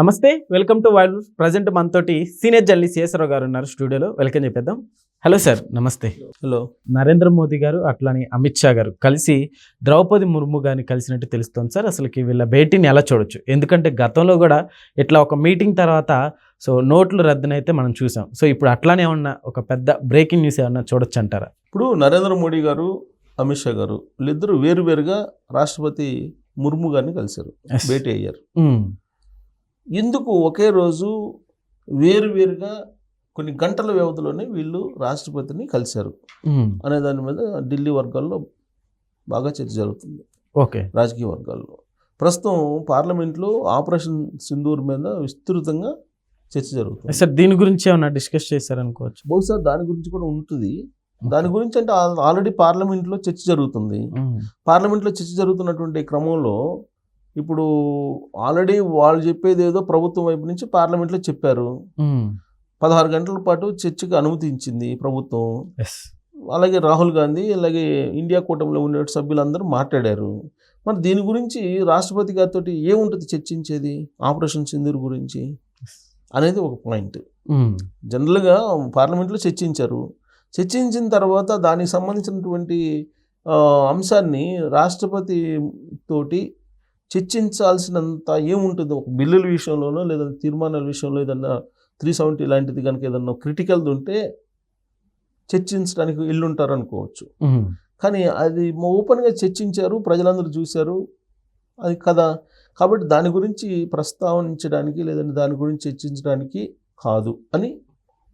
నమస్తే welcome to wild present మనతోటి senior journalist Sesharao గారు ఉన్నారు స్టూడియోలో. వెల్కమ్ చెప్పేద్దాం. హలో సార్ నమస్తే. హలో. నరేంద్ర మోదీ గారు అట్లానే అమిత్ షా గారు కలిసి ద్రౌపది ముర్ము గారిని కలిసినట్టు తెలుస్తోంది సార్. అసలుకి వీళ్ళ భేటీని ఎలా చూడొచ్చు? ఎందుకంటే గతంలో కూడా ఇట్లా ఒక మీటింగ్ తర్వాత సో నోట్లు రద్దునైతే మనం చూసాం. సో ఇప్పుడు అట్లానే ఉన్న ఒక పెద్ద బ్రేకింగ్ న్యూస్ ఏమన్నా చూడొచ్చు అంటారా? ఇప్పుడు నరేంద్ర మోడీ గారు అమిత్ షా గారు వీళ్ళిద్దరూ వేరువేరుగా రాష్ట్రపతి ముర్ము గారిని కలిశారు. భేటీ అయ్యారు. ఉమ్, ఎందుకు ఒకే రోజు వేరువేరుగా కొన్ని గంటల వ్యవధిలోనే వీళ్ళు రాష్ట్రపతిని కలిశారు? అనే దాని మీద ఢిల్లీ వర్గాల్లో బాగా చర్చ జరుగుతుంది. ఓకే. రాజకీయ వర్గాల్లో. ప్రస్తుతం పార్లమెంట్లో ఆపరేషన్ సింధూర్ మీద విస్తృతంగా చర్చ జరుగుతుంది. సార్ దీని గురించి ఏమన్నా డిస్కస్ చేశారనుకోవచ్చు? బహుశా దాని గురించి కూడా ఉంటుంది. దాని గురించి అంటే ఆల్రెడీ పార్లమెంట్లో చర్చ జరుగుతుంది. పార్లమెంట్లో చర్చ జరుగుతున్నటువంటి క్రమంలో ఇప్పుడు ఆల్రెడీ వాళ్ళు చెప్పేది ఏదో ప్రభుత్వం వైపు నుంచి పార్లమెంట్లో చెప్పారు. పదహారు గంటల పాటు చర్చకు అనుమతించింది ప్రభుత్వం. అలాగే రాహుల్ గాంధీ అలాగే ఇండియా కూటమిలో ఉండే సభ్యులందరూ మాట్లాడారు. మరి దీని గురించి రాష్ట్రపతి గారితో ఏముంటుంది చర్చించేది? ఆపరేషన్ సింధూర్ గురించి అనేది ఒక పాయింట్. జనరల్గా పార్లమెంట్లో చర్చించారు. చర్చించిన తర్వాత దానికి సంబంధించినటువంటి అంశాన్ని రాష్ట్రపతి తోటి చర్చించాల్సినంత ఏముంటుంది? ఒక బిల్లుల విషయంలోనో లేదా తీర్మానాల విషయంలో ఏదన్నా త్రీ సెవెంటీ లాంటిది కనుక ఏదన్నా క్రిటికల్ది ఉంటే చర్చించడానికి ఎల్లుంటారు అనుకోవచ్చు కానీ అది ఓపెన్గా చర్చించారు ప్రజలందరూ చూశారు అది కదా. కాబట్టి దాని గురించి ప్రస్తావనించడానికి లేదంటే దాని గురించి చర్చించడానికి కాదు అని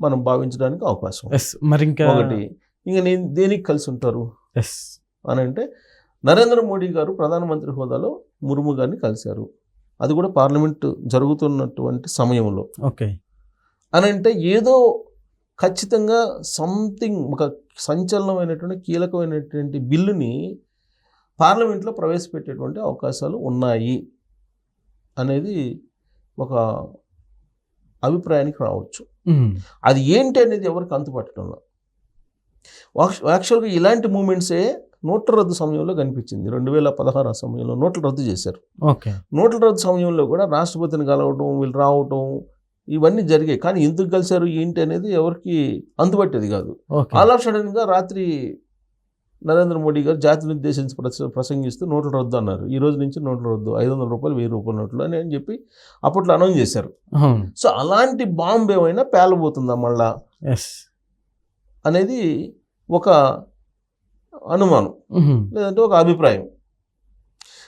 మనం భావించడానికి అవకాశం. మరి ఇంకా ఒకటి. ఇంకా నేను దేనికి కలిసి ఉంటారు? yes. అని అంటే నరేంద్ర మోడీ గారు ప్రధానమంత్రి హోదాలో ముర్ము గారిని కలిశారు. అది కూడా పార్లమెంట్ జరుగుతున్నటువంటి సమయంలో. ఓకే. అని అంటే ఏదో ఖచ్చితంగా సంథింగ్ ఒక సంచలనమైనటువంటి కీలకమైనటువంటి బిల్లుని పార్లమెంట్లో ప్రవేశపెట్టేటువంటి అవకాశాలు ఉన్నాయి అనేది ఒక అభిప్రాయానికి రావచ్చు. అది ఏంటి అనేది ఎవరికి అంతుపట్టడంలో. యాక్చువల్గా ఇలాంటి మూమెంట్సే నోట్ల రద్దు సమయంలో కనిపించింది. రెండు వేల పదహారు ఆ సమయంలో నోట్ల రద్దు చేశారు. ఓకే. నోట్ల రద్దు సమయంలో కూడా రాష్ట్రపతిని కలవటం వీళ్ళు రావటం ఇవన్నీ జరిగాయి. కానీ ఎందుకు కలిశారు ఏంటి అనేది ఎవరికి అందుబట్టేది కాదు. ఆల్ ఆఫ్ సడన్గా రాత్రి నరేంద్ర మోడీ గారు జాతిని ఉద్దేశించి ప్రస- ప్రసంగిస్తూ నోట్ల రద్దు అన్నారు. ఈ రోజు నుంచి నోట్ల రద్దు ఐదు వందల రూపాయలు వెయ్యి రూపాయల నోట్లు అని అని చెప్పి అప్పట్లో అనౌన్స్ చేశారు. సో అలాంటి బాంబు ఏమైనా పేలబోతుందా మళ్ళా? Yes. అనేది ఒక అనుమానం. లేదంటే ఒక అభిప్రాయం.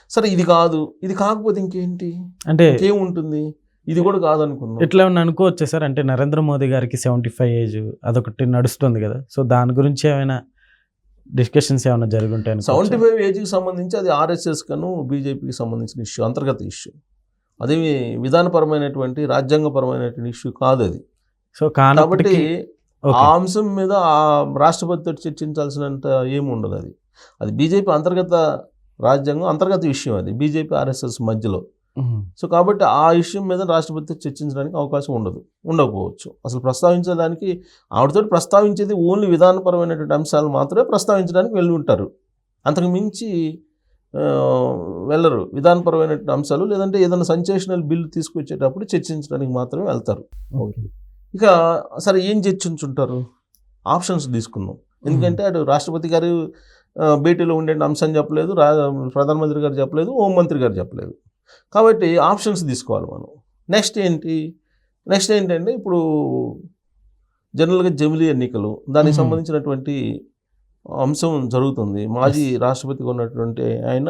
సరే ఇది కాదు. ఇది కాకపోతే ఇంకేంటి? అంటే ఇంకేముంటుంది? ఇది కూడా కాదనుకున్నాం. ఇట్లా ఏమన్నా అనుకోవచ్చు సార్? అంటే నరేంద్ర మోదీ గారికి సెవెంటీ ఫైవ్ ఏజ్ అదొకటి నడుస్తుంది కదా. సో దాని గురించి ఏమైనా డిస్కషన్స్ ఏమైనా జరుగుంటాయి సెవెంటీ ఫైవ్ ఏజ్కి సంబంధించి అది ఆర్ఎస్ఎస్ కను బీజేపీకి సంబంధించిన ఇష్యూ అంతర్గత ఇష్యూ. అది విధానపరమైనటువంటి రాజ్యాంగపరమైనటువంటి ఇష్యూ కాదు అది. సో కాబట్టి ఆ అంశం మీద ఆ రాష్ట్రపతితో చర్చించాల్సినంత ఏమి ఉండదు అది. అది బీజేపీ అంతర్గత రాజ్యాంగం అంతర్గత విషయం అది. బీజేపీ ఆర్ఎస్ఎస్ మధ్యలో. సో కాబట్టి ఆ విషయం మీద రాష్ట్రపతితో చర్చించడానికి అవకాశం ఉండదు. ఉండకపోవచ్చు. అసలు ప్రస్తావించడానికి ఆవిడతో ప్రస్తావించేది ఓన్లీ విధానపరమైనటువంటి అంశాలు మాత్రమే ప్రస్తావించడానికి వెళ్ళి ఉంటారు. అంతకు మించి వెళ్ళరు. విధానపరమైనటువంటి అంశాలు లేదంటే ఏదైనా సంచేషనల్ బిల్లు తీసుకొచ్చేటప్పుడు చర్చించడానికి మాత్రమే వెళ్తారు. ఇక సరే ఏం చర్చించుంటారు ఆప్షన్స్ తీసుకుందాం. ఎందుకంటే అటు రాష్ట్రపతి గారు భేటీలో ఉండే అంశం చెప్పలేదు రా ప్రధానమంత్రి గారు చెప్పలేదు హోంమంత్రి గారు చెప్పలేదు. కాబట్టి ఆప్షన్స్ తీసుకోవాలి మనం. నెక్స్ట్ ఏంటి? నెక్స్ట్ ఏంటంటే ఇప్పుడు జనరల్గా జమిలీ ఎన్నికలు దానికి. సంబంధించినటువంటి అంశం జరుగుతుంది. మాజీ రాష్ట్రపతిగా ఉన్నటువంటి ఆయన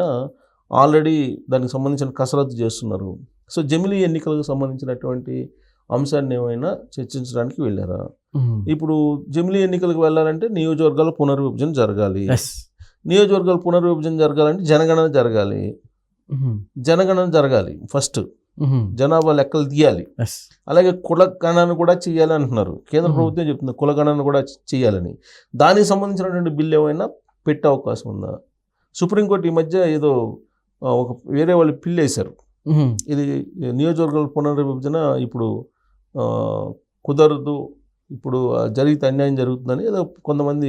ఆల్రెడీ దానికి సంబంధించిన కసరత్తు చేస్తున్నారు. సో జమిలీ ఎన్నికలకు సంబంధించినటువంటి అంశాన్ని ఏమైనా చర్చించడానికి వెళ్ళారా? ఇప్పుడు జమిలీ ఎన్నికలకు వెళ్ళాలంటే నియోజకవర్గాల పునర్విభజన జరగాలి. నియోజకవర్గాల పునర్విభజన జరగాలంటే జనగణన జరగాలి. జనగణన జరగాలి ఫస్ట్ జనాభా లెక్కలు తీయాలి. అలాగే కుల గణన కూడా చేయాలి అంటున్నారు. కేంద్ర. ప్రభుత్వం చెప్తుంది కుల గణన కూడా చేయాలని. దానికి సంబంధించినటువంటి బిల్ ఏమైనా పెట్టే అవకాశం ఉందా? సుప్రీంకోర్టు ఈ మధ్య ఏదో ఒక వేరే వాళ్ళు పిల్లు వేశారు ఇది నియోజకవర్గాల పునర్విభజన ఇప్పుడు కుదరదు ఇప్పుడు జరిగితే అన్యాయం జరుగుతుందని ఏదో కొంతమంది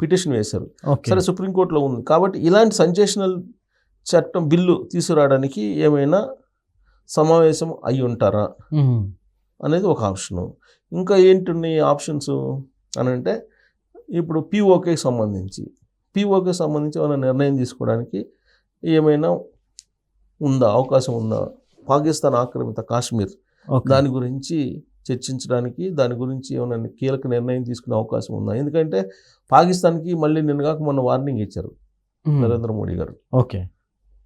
పిటిషన్ వేశారు. సరే సుప్రీంకోర్టులో ఉంది. కాబట్టి ఇలాంటి సంచేషనల్ చట్టం బిల్లు తీసుకురావడానికి ఏమైనా సమావేశం అయి ఉంటారా? అనేది ఒక ఆప్షను. ఇంకా ఏంటున్నాయి ఆప్షన్స్ అని అంటే ఇప్పుడు పీఓకేకి సంబంధించి పీఓకేకి సంబంధించి ఏమైనా నిర్ణయం తీసుకోవడానికి ఏమైనా ఉందా అవకాశం ఉందా? పాకిస్తాన్ ఆక్రమిత కాశ్మీర్ దాని గురించి చర్చించడానికి దాని గురించి ఏమైనా కీలక నిర్ణయం తీసుకునే అవకాశం ఉందా? ఎందుకంటే పాకిస్తాన్కి మళ్ళీ నిన్నగాక మొన్న వార్నింగ్ ఇచ్చారు నరేంద్ర మోడీ గారు. ఓకే.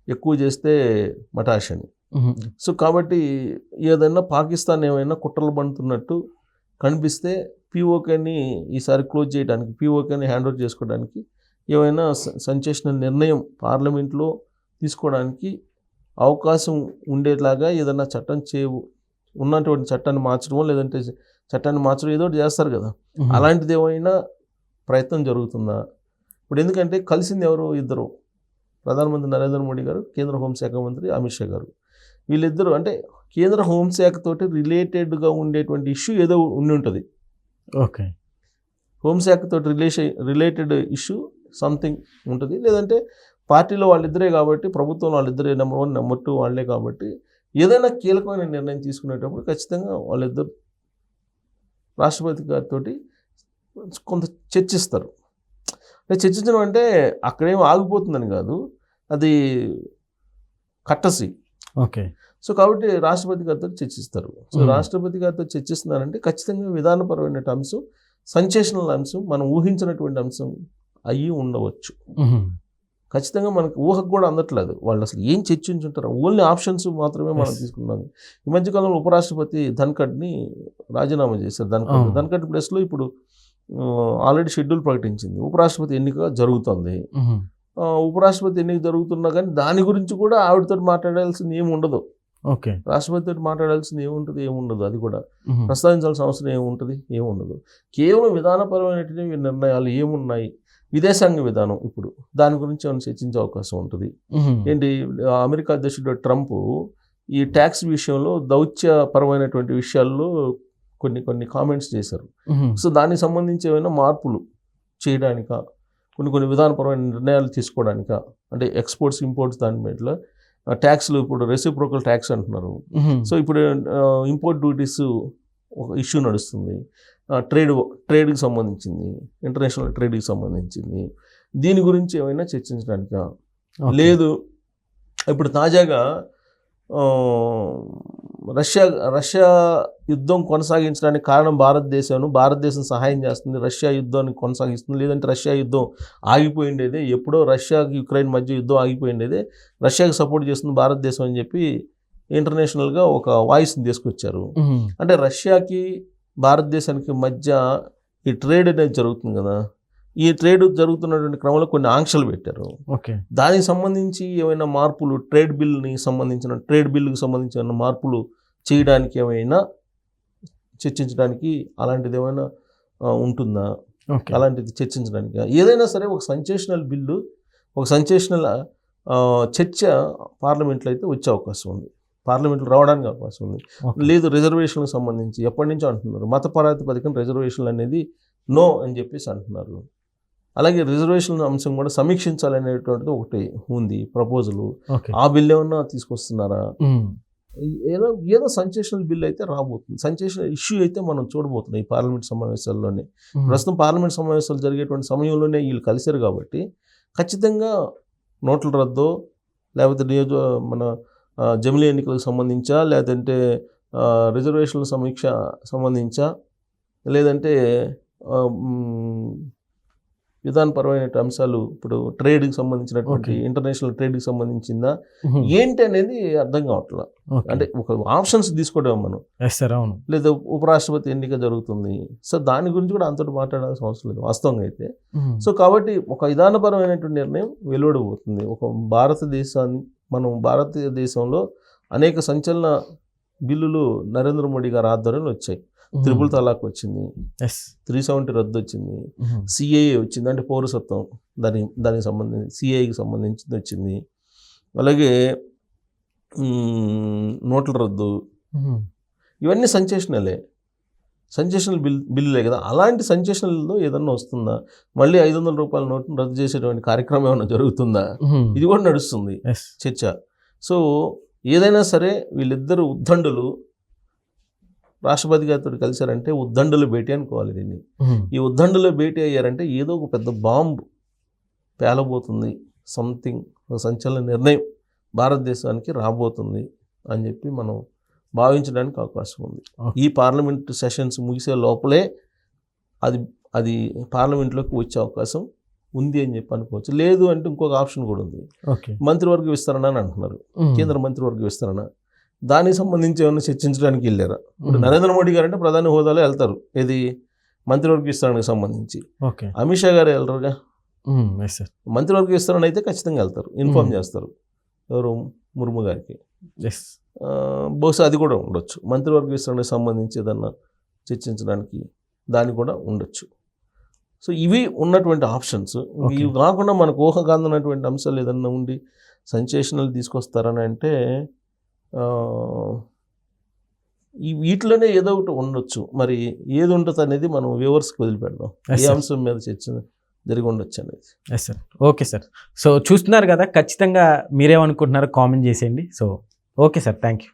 ఎక్కువ చేస్తే మటాష్ అని సో కాబట్టి ఏదైనా పాకిస్తాన్ ఏమైనా కుట్రలు పండుతున్నట్టు కనిపిస్తే పీఓకేని ఈసారి క్లోజ్ చేయడానికి పీఓకేని హ్యాండ్ ఓవర్ చేసుకోవడానికి ఏమైనా సంచేసిన నిర్ణయం పార్లమెంట్లో తీసుకోవడానికి అవకాశం ఉండేలాగా ఏదైనా చట్టం చే ఉన్నటువంటి చట్టాన్ని మార్చడమో లేదంటే చట్టాన్ని మార్చడం ఏదో ఒకటి చేస్తారు కదా. అలాంటిది ఏమైనా ప్రయత్నం జరుగుతుందా? ఇప్పుడు ఎందుకంటే కలిసింది ఎవరు? ఇద్దరు. ప్రధానమంత్రి నరేంద్ర మోడీ గారు కేంద్ర హోంశాఖ మంత్రి అమిత్ షా గారు. వీళ్ళిద్దరూ అంటే కేంద్ర హోంశాఖ తోటి రిలేటెడ్గా ఉండేటువంటి ఇష్యూ ఏదో ఉండి ఉంటుంది. ఓకే. హోంశాఖ తోటి రిలేషన్ రిలేటెడ్ ఇష్యూ సంథింగ్ ఉంటుంది. లేదంటే పార్టీలో వాళ్ళిద్దరే కాబట్టి ప్రభుత్వం వాళ్ళిద్దరే నెంబర్ వన్ నెంబర్ టూ వాళ్ళే కాబట్టి ఏదైనా కీలకమైన నిర్ణయం తీసుకునేటప్పుడు ఖచ్చితంగా వాళ్ళిద్దరు రాష్ట్రపతి గారితో కొంత చర్చిస్తారు. అంటే చర్చించడం అంటే అక్కడేం ఆగిపోతుందని కాదు. అది కట్టసి. ఓకే. సో కాబట్టి రాష్ట్రపతి గారితో చర్చిస్తారు. సో. రాష్ట్రపతి గారితో చర్చిస్తున్నారంటే ఖచ్చితంగా విధానపరమైన అంశం సంచేషనల్ అంశం మనం ఊహించినటువంటి అంశం అయ్యి ఉండవచ్చు. ఖచ్చితంగా మనకు ఊహకు కూడా అందట్లేదు. వాళ్ళు అసలు ఏం చర్చించుంటారు ఓన్లీ ఆప్షన్స్ మాత్రమే మనం. తీసుకున్నాం ఈ మధ్యకాలంలో ఉపరాష్ట్రపతి ధన్ఖడ్ని రాజీనామా చేశారు. ధన్ఖడ్ అవును. ధన్ఖడ్ ప్లేస్లో ఇప్పుడు ఆల్రెడీ షెడ్యూల్ ప్రకటించింది. ఉపరాష్ట్రపతి ఎన్నిక జరుగుతుంది. ఉపరాష్ట్రపతి ఎన్నిక జరుగుతున్నా కానీ దాని గురించి కూడా ఆవిడతో మాట్లాడాల్సింది ఏమి ఉండదు ఓకే. రాష్ట్రపతితో మాట్లాడాల్సింది ఏముంటుంది ఏముండదు అది కూడా. ప్రస్తావించాల్సిన అవసరం ఏముంటుంది ఏముండదు. కేవలం విధానపరమైనటువంటి నిర్ణయాలు ఏమున్నాయి? విదేశాంగ విధానం ఇప్పుడు. దాని గురించి ఏమైనా చర్చించే అవకాశం ఉంటుంది. ఏంటి అమెరికా అధ్యక్షుడు ట్రంప్ ఈ ట్యాక్స్ విషయంలో దౌత్యపరమైనటువంటి విషయాల్లో కొన్ని కొన్ని కామెంట్స్ చేశారు. సో దానికి సంబంధించి ఏమైనా మార్పులు చేయడానిక? కొన్ని కొన్ని విధానపరమైన నిర్ణయాలు తీసుకోవడానిక? అంటే ఎక్స్పోర్ట్స్ ఇంపోర్ట్స్ దాని మీద ట్యాక్స్లు ఇప్పుడు రెసిప్రోకల్ ట్యాక్స్ అంటున్నారు. సో ఇప్పుడు ఇంపోర్ట్ డ్యూటీస్ ఒక ఇష్యూ నడుస్తుంది. ట్రేడ్ ట్రేడ్కి సంబంధించింది ఇంటర్నేషనల్ ట్రేడ్కి సంబంధించింది. దీని గురించి ఏమైనా చర్చించడానిక? లేదు. ఇప్పుడు తాజాగా రష్యా రష్యా యుద్ధం కొనసాగించడానికి కారణం భారతదేశం భారతదేశం సహాయం చేస్తుంది. రష్యా యుద్ధాన్ని కొనసాగిస్తుంది. లేదంటే రష్యా యుద్ధం ఆగిపోయిండేదే. ఎప్పుడో రష్యాకి యుక్రెయిన్ మధ్య యుద్ధం ఆగిపోయిండేదే. రష్యాకి సపోర్ట్ చేస్తుంది భారతదేశం అని చెప్పి ఇంటర్నేషనల్గా ఒక వాయిస్ని తీసుకొచ్చారు. అంటే రష్యాకి భారతదేశానికి మధ్య ఈ ట్రేడ్ అనేది జరుగుతుంది కదా. ఈ ట్రేడ్ జరుగుతున్నటువంటి క్రమంలో కొన్ని ఆంక్షలు పెట్టారు. ఓకే. దానికి సంబంధించి ఏమైనా మార్పులు ట్రేడ్ బిల్ని సంబంధించిన ట్రేడ్ బిల్లుకి సంబంధించిన మార్పులు చేయడానికి ఏమైనా చర్చించడానికి అలాంటిది ఏమైనా ఉంటుందా? అలాంటిది చర్చించడానికి? ఏదైనా సరే ఒక సంచేషనల్ బిల్లు ఒక సంచేషనల్ చర్చ పార్లమెంట్లో అయితే వచ్చే అవకాశం ఉంది. పార్లమెంట్లో రావడానికి అవకాశం ఉంది. లేదు రిజర్వేషన్లకు సంబంధించి ఎప్పటి నుంచో అంటున్నారు. మత ప్రాతిపదికన రిజర్వేషన్లు అనేది నో అని చెప్పేసి అంటున్నారు. అలాగే రిజర్వేషన్ అంశం కూడా సమీక్షించాలనేటువంటిది ఒకటి ఉంది ప్రపోజల్. ఆ బిల్ ఏమన్నా తీసుకొస్తున్నారా ఏదో ఏదో సంచేషనల్ బిల్ అయితే రాబోతుంది. సంచేషనల్ ఇష్యూ అయితే మనం చూడబోతున్నాం ఈ పార్లమెంట్ సమావేశాల్లోనే. ప్రస్తుతం పార్లమెంట్ సమావేశాలు జరిగేటువంటి సమయంలోనే వీళ్ళు కలిశారు కాబట్టి ఖచ్చితంగా నోట్ల రద్దు లేకపోతే నియోజక మన జమిలీ ఎన్నికలకు సంబంధించా లేదంటే రిజర్వేషన్ల సమీక్ష సంబంధించా లేదంటే విధానపరమైన అంశాలు ఇప్పుడు ట్రేడ్కి సంబంధించినటువంటి. ఇంటర్నేషనల్ ట్రేడ్కి సంబంధించిందా? ఏంటి అనేది అర్థం కావట్లేదు అంటే ఒక ఆప్షన్స్ తీసుకోవడం మనం. అవును. లేదా ఉపరాష్ట్రపతి ఎన్నిక జరుగుతుంది. సో దాని గురించి కూడా అంతటి మాట్లాడాల్సిన అవసరం లేదు వాస్తవంగా అయితే. సో కాబట్టి ఒక విధానపరమైనటువంటి నిర్ణయం వెలువడబోతుంది. ఒక భారతదేశాన్ని మనం భారతదేశంలో అనేక సంచలన బిల్లులు నరేంద్ర మోడీ గారి ఆధ్వర్యంలో వచ్చాయి. త్రిపుల్ తలాక్ వచ్చింది. త్రీ సెవెంటీ రద్దు వచ్చింది. సిఏఏ వచ్చింది. అంటే పౌరసత్వం దాని దానికి సంబంధించి సిఏకి సంబంధించింది వచ్చింది. అలాగే నోట్ల రద్దు. ఇవన్నీ సంచేషనలే. సంచేషనల్ బిల్ బిల్లులే కదా. అలాంటి సంచేషనల్లో ఏదన్నా వస్తుందా? మళ్ళీ ఐదు వందల రూపాయల నోటును రద్దు చేసేటువంటి కార్యక్రమం ఏమైనా జరుగుతుందా? ఇది కూడా నడుస్తుంది. చర్చ. సో ఏదైనా సరే వీళ్ళిద్దరు ఉద్దండులు రాష్ట్రపతి గారితో కలిశారంటే ఉద్దండులు భేటీ అనుకోవాలి దీన్ని. ఈ ఉద్దండులో భేటీ అయ్యారంటే ఏదో ఒక పెద్ద బాంబు పేలబోతుంది. సంథింగ్ ఒక సంచలన నిర్ణయం భారతదేశానికి రాబోతుంది అని చెప్పి మనం భావించడానికి అవకాశం ఉంది. ఈ పార్లమెంట్ సెషన్స్ ముగిసే లోపలే అది అది పార్లమెంట్లోకి వచ్చే అవకాశం ఉంది అని చెప్పి అనుకోవచ్చు. లేదు అంటే ఇంకొక ఆప్షన్ కూడా ఉంది. మంత్రివర్గ విస్తరణ అని అంటున్నారు. కేంద్ర మంత్రివర్గ విస్తరణ. దానికి సంబంధించి ఏమైనా చర్చించడానికి వెళ్ళారా? ఇప్పుడు నరేంద్ర మోడీ గారు అంటే ప్రధాని హోదాలో వెళ్తారు. ఇది మంత్రివర్గ విస్తరణకు సంబంధించి. ఓకే. అమిత్ షా గారు వెళ్ళరుగా? మంత్రివర్గ విస్తరణ అయితే ఖచ్చితంగా వెళ్తారు. Inform Hmm. చేస్తారు. ఎవరు? ముర్ము గారికి. బహుశా అది కూడా ఉండొచ్చు. మంత్రివర్గ విస్తరణకు సంబంధించి ఏదన్నా చర్చించడానికి దాని కూడా ఉండొచ్చు. సో ఇవి ఉన్నటువంటి ఆప్షన్స్. ఇవి కాకుండా మనకు ఊహగాందనటువంటి అంశాలు ఏదన్నా ఉండి సంచేషనల్ తీసుకొస్తారని అంటే ఈ వీటిలోనే ఏదో ఒకటి ఉండొచ్చు. మరి ఏది ఉంటుంది అనేది మనం వ్యూవర్స్కి వదిలిపెడదాం. Sir. అంశం మీద చర్చ జరిగి ఉండొచ్చు అనేది. Yes sir okay sir so చూస్తున్నారు కదా ఖచ్చితంగా మీరేమనుకుంటున్నారో కామెంట్ చేసేయండి. So okay sir thank you